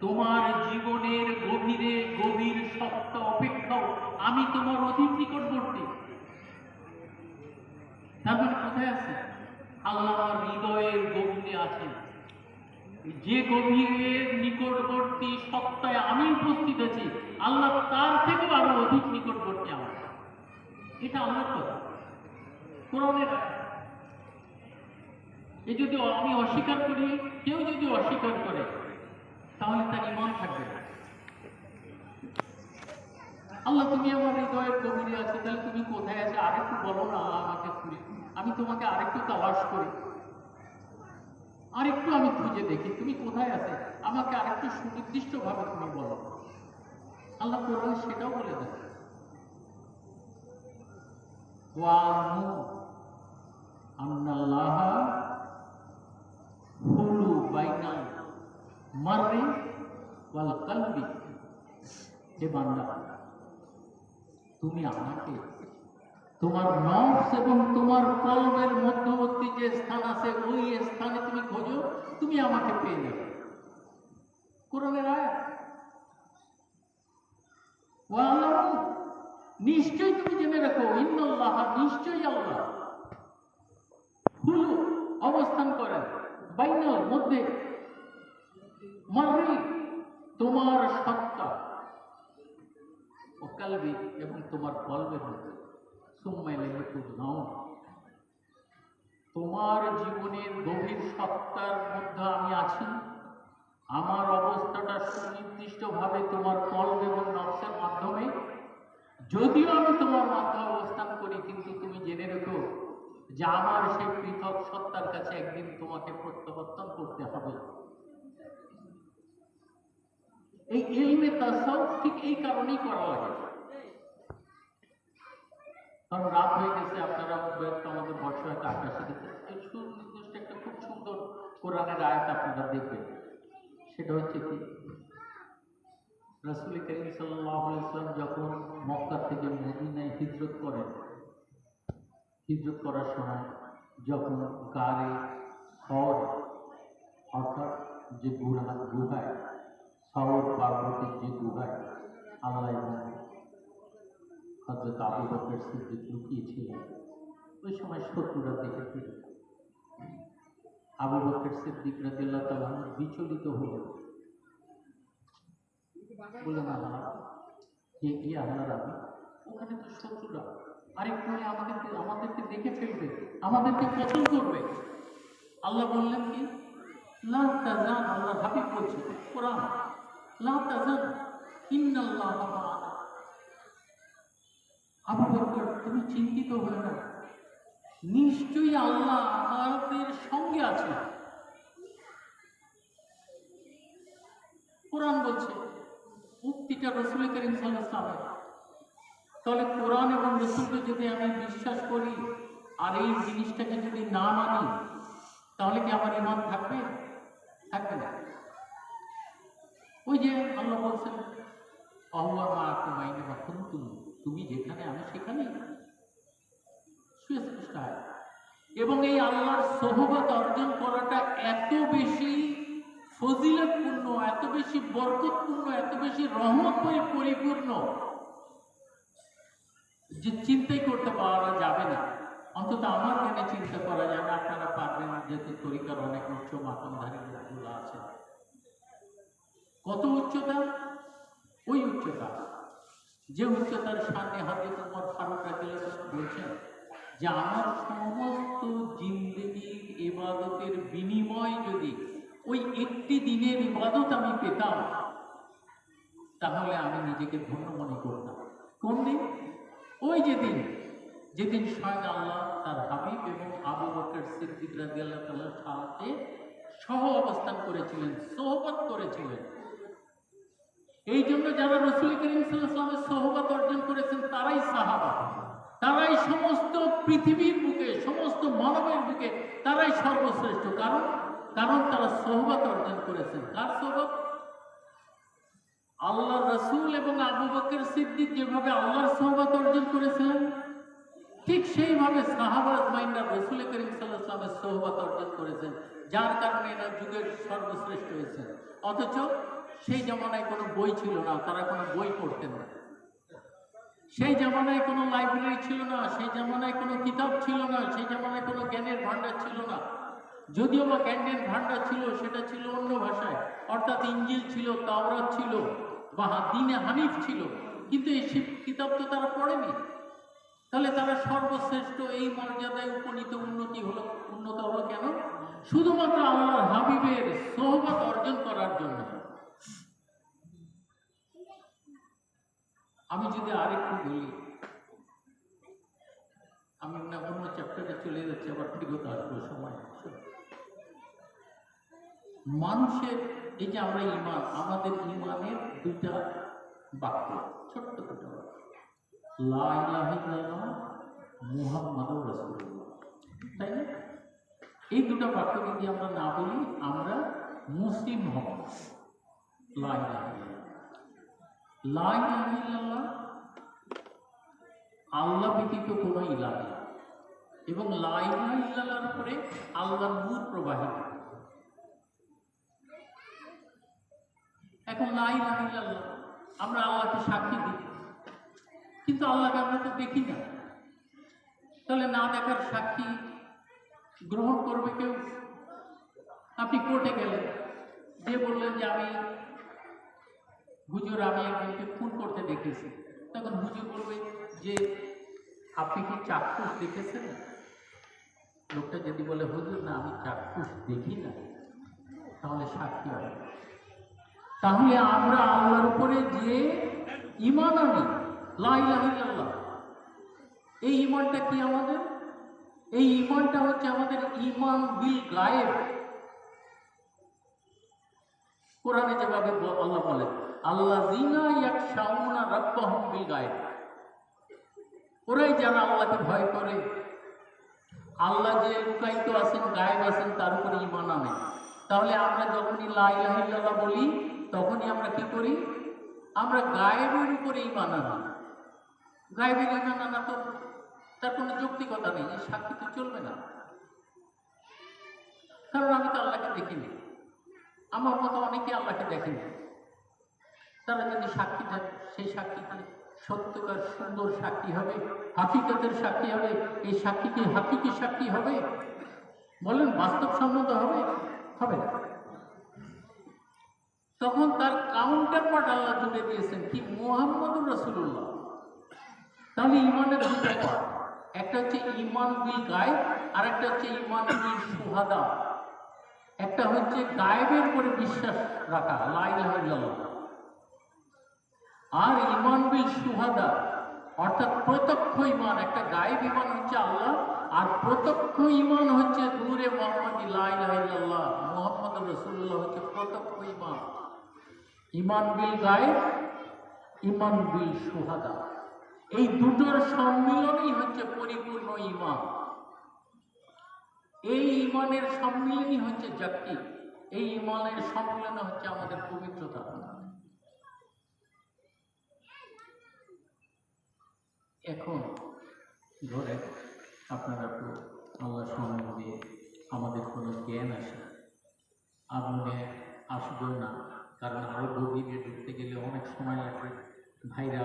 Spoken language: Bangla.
তোমার জীবনের গভীরে গভীর সত্য অপেক্ষাও আমি তোমার অধিক নিকটবর্তী। তার মানে কোথায় আছে? আল্লাহ হৃদয়ের গভীরে আছেন যে গভীরের নিকটবর্তী সত্তায় আমি উপস্থিত আছি, আল্লাহ তার থেকেও আরও অধিক নিকটবর্তী আমার। এটা আল্লাহর কথা। কোরআনের। এ যদি আমি অস্বীকার করি, কেউ যদি অস্বীকার করে, তাহলে তার ইমান থাকবে না। আল্লাহ, তুমি আমার হৃদয়ের গভীরে আছো, তাহলে তুমি কোথায় আছো? আরেকটু বলো না আমাকে খুঁড়ি আমি তোমাকে আরেকটু তালাশ করি। আরেকটু আমি খুঁজে দেখি, তুমি কোথায় আছে? আমাকে আরেকটু সুনির্দিষ্ট ভাবে তুমি বলো। আল্লাহ কোরআন সেটাও বলে দেন। ওয়ানু আন্নাল্লাহ হুলু বাইনাল মাররি ওয়াল কলবি হে বান্দা, তুমি আমাকে, তোমার নফস এবং তোমার কলমের মধ্যবর্তী যে স্থান আছে, ওই স্থানে তুমি খোঁজো, তুমি আমাকে পেয়ে যাবে। কোরআনের আয়াত নিশ্চয়ই তুমি জেনে রাখো, ইন্নাল্লাহ, নিশ্চয়ই আল্লাহ। হুলু অবস্থান মধ্যে মাররি তোমার সত্তা। ও কালবি এবং তোমার কলবের মধ্যে সুম্মাই লেগে নাও তোমার জীবনের গভীর সত্তার মধ্যে আমি আছি। আমার অবস্থাটা সুনির্দিষ্টভাবে তোমার কলব এবং নকশের মাধ্যমে। যদিও আমি তোমার মাধ্যমে অবস্থান করি, কিন্তু তুমি জেনে রেখো যে আমার সেই তোমাকে প্রত্যাবর্তন করতে হবে। এই এলমে তাসাউফ ঠিক এই কারণেই করা লাগে। কারণ রাত হয়ে গেছে, আপনারা আমাদের বর্ষা হয়তো আকাশে দেখতে এই সুনির্দিষ্ট একটা খুব সুন্দর কোরআনের আয়াত আপনারা দেখবেন। সেটা হচ্ছে কি? রাসুল করিম সাল্লাহ ইসলাম যখন মক্কা থেকে মদিনায় হিজরত করেন, হিজরত করার সময় যখন গাড়ি শহর, অর্থাৎ যে গুহা গুহায় শহর পার্বতীর যে গুহায় আল্লাহ এবং হজরত আবু বকর সিদ্দিক লুকিয়েছিলেন ওই সময় শত্রুরা দেখেছিল আবু বকর সিদ্দিক রাদিয়াল্লাহু তাআলা বিচলিত হলেন বললেন, আল্লাহ কে কি আল্লাহ রাবি ওখানে তো শত্রুরা। আরেকটু আমাদেরকে আমাদেরকে দেখে ফেলবে, আমাদেরকে কতল করবে। আল্লাহ বললেন কি? আল্লাহ হাবিব বলছে তুমি চিন্তিত হয়ে না নিশ্চয়ই আল্লাহ আমাদের সঙ্গে আছে কোরআন বলছে, উক্তিটা রসুল করিম সাল্লামের তাহলে কোরআন এবং রসুলকে যদি আমি বিশ্বাস করি, আর এই জিনিসটাকে যদি না মানি তাহলে কি আমার ইমান থাকবে? থাকবে না। ওই যে আল্লাহ বলছেন অহুয়া মা বা তুমি যেখানে, আমি সেখানে সুস্পষ্ট হয়। এবং এই আল্লাহর সহবত অর্জন করাটা এত বেশি ফজিলতপূর্ণ, এত বেশি বরকতপূর্ণ, এত বেশি রহমত হয়ে পরিপূর্ণ যে চিন্তাই করতে পারা যাবে না। অন্তত আমার জ্ঞানে চিন্তা করা যায় না, আপনারা পারবেন যেহেতু তরিকার অনেক উচ্চ মাতমধারী লোকগুলো আছে। কত উচ্চতা? ওই উচ্চতা। যে উচ্চতার সামনে হজরত উমর ফারুক বলছেন যে, আমার সমস্ত জিন্দগির ইবাদতের বিনিময় যদি ওই একটি দিনের ইবাদত আমি পেতাম, তাহলে আমি নিজেকে ধন্য মনে করতাম। কোন দিন? ওই যে দিন। যেদিন স্বয়ং আল্লাহ তার হাবিব এবং আবু বকর সিদ্দিক রাদিয়াল্লাহু তাআলার সাথে সহ অবস্থান করেছিলেন, সোহবত করেছিলেন। এই জন্য যারা রসুল করিম সাল্লামের সহবত অর্জন করেছেন, তারাই সাহাবা। তারাই সমস্ত পৃথিবীর বুকে, সমস্ত মানবের বুকে, তারাই সর্বশ্রেষ্ঠ। কারণ? কারণ তারা সহবত অর্জন করেছেন। কার সহবত? আল্লাহ রসুল এবং আবু বকর সিদ্দিক যেভাবে আল্লাহর সহবত অর্জন করেছিলেন ঠিক সেইভাবে সাহাবা আজমাইনরা রসুল করিম সাল্লাহ সাল্লামের সোহবত অর্জন করেছেন, যার কারণে এরা যুগের সর্বশ্রেষ্ঠ হয়েছেন অথচ সেই জামানায় কোনো বই ছিল না, তারা কোনো বই পড়তেন না। সেই জামানায় কোনো লাইব্রেরি ছিল না, সেই জামানায় কোনো কিতাব ছিল না, সেই জামানায় কোনো জ্ঞানের ভাণ্ডার ছিল না। যদিও বা জ্ঞানের ভাণ্ডার ছিল, সেটা ছিল অন্য ভাষায়। অর্থাৎ ইঞ্জিল ছিল, তাওরাত ছিল, বা দিনে হানিফ ছিল, কিন্তু এই শিব কিতাব তো তারা পড়েনি। তাহলে তারা সর্বশ্রেষ্ঠ এই মর্যাদায় উপনীত উন্নতি হলো, উন্নত হলো কেন? শুধুমাত্র আল্লাহর হাবিবের সোহবত অর্জন করার জন্য। আমি যদি আরেকটু বলি, আমি না, অন্য চ্যাপ্টারে চলে যাচ্ছি, আবার ফিরত আসব, সময় মানুষের, এই যে আমরা ইমান, আমাদের ইমানের দুইটা বাক্য, ছোট্ট দুটো বাক্য। লা তাই এই দুটো বাক্য যদি আমরা না বলি, আমরা মুসলিম হব আল্লাহ ব্যতীত কোনো ইলাহ এবং লা উপরে আল্লাহর নূর প্রবাহিত। এখন লা ইলাহা ইল্লাল্লাহ, আমরা আল্লাহকে সাক্ষী দিই। কিন্তু আল্লাহকে আমরা তো দেখি না। তাহলে না দেখার সাক্ষী গ্রহণ করবে কেউ? আপনি কোর্টে গেলেন। যে বললেন যে আমি হুজুর, আমি একজনকে খুন করতে দেখেছি। তখন হুজুর বলবে যে, আপনি কি চাক্ষুষ দেখেছেন? লোকটা যদি বলে, হুজুর, না, আমি চাক্ষুষ দেখি না, তাহলে সাক্ষী হবে তাহলে আমরা আল্লাহর উপরে যে ইমান আনি লাইলাহিল্লাহ এই ইমানটা কি আমাদের? এই ইমানটা হচ্ছে আমাদের ইমান বিল গায়েব। কোরআনে যেভাবে আল্লাহ বলেন আল্লাহ জিনা রাব্বাহুম বিল গায়েব। ওরাই যারা আল্লাহকে ভয় করে। আল্লাহ যে লুকায়িত আছেন, গায়েব আছেন, তার উপরে ইমান আনে। তাহলে আমরা যখনই লা ইলাহা ইল্লাল্লাহ বলি, তখনই আমরা কি করি? আমরা গায়েবের উপরে ইমান আনি। গায়েবের ইমান না তো তার কোনো যৌক্তিকতা নেই, এই সাক্ষী তো চলবে না। কারণ আমি তো আল্লাহকে দেখিনি। আমার মতো অনেকে আল্লাহকে দেখেনি। তারা যদি সাক্ষী দেন সেই সাক্ষীটি সত্যকার সুন্দর সাক্ষী হবে, হাকিকতের সাক্ষী হবে, এই সাক্ষী কি হাকিকি সাক্ষী হবে? বলেন, বাস্তবসম্মত হবে? হবে না। তখন তার কাউন্টার পার্ট আল্লাহ জুড়ে দিয়েছেন কি? মোহাম্মদুর রসুল্লাহ তাহলে ইমানের দুটো পার্ট একটা হচ্ছে ইমান বিল গায়েব আর একটা হচ্ছে ইমান বিল সুহাদা। একটা হচ্ছে গায়েবের উপরে বিশ্বাস রাখা লাইলাহ আর ইমান বিল সুহাদা, অর্থাৎ প্রত্যক্ষ ইমান, একটা গায়েব ইমান হচ্ছে আল্লাহ, আর প্রত্যক্ষ ইমান হচ্ছে নূরে মোহাম্মদ লাইলাহ মোহাম্মদ রসুল্লাহ হচ্ছে প্রত্যক্ষ ইমান। ইমান বিল গায়েব, ইমান বিল সুহাদা। এই দুটোর সম্মিলনই হচ্ছে পরিপূর্ণ ইমান এই ইমানের সম্মিলনই হচ্ছে জাতি এই ইমানের সম্মিলন হচ্ছে আমাদের পবিত্রতা। এখন ধরে আপনারা তো আল্লাহ সম্বন্ধে আমাদের কোনো জ্ঞান আসে। আর মনে আসবেও না, কারণ আরও গভীরে ঢুকতে গেলে অনেক সময় লাগবে। ভাইরা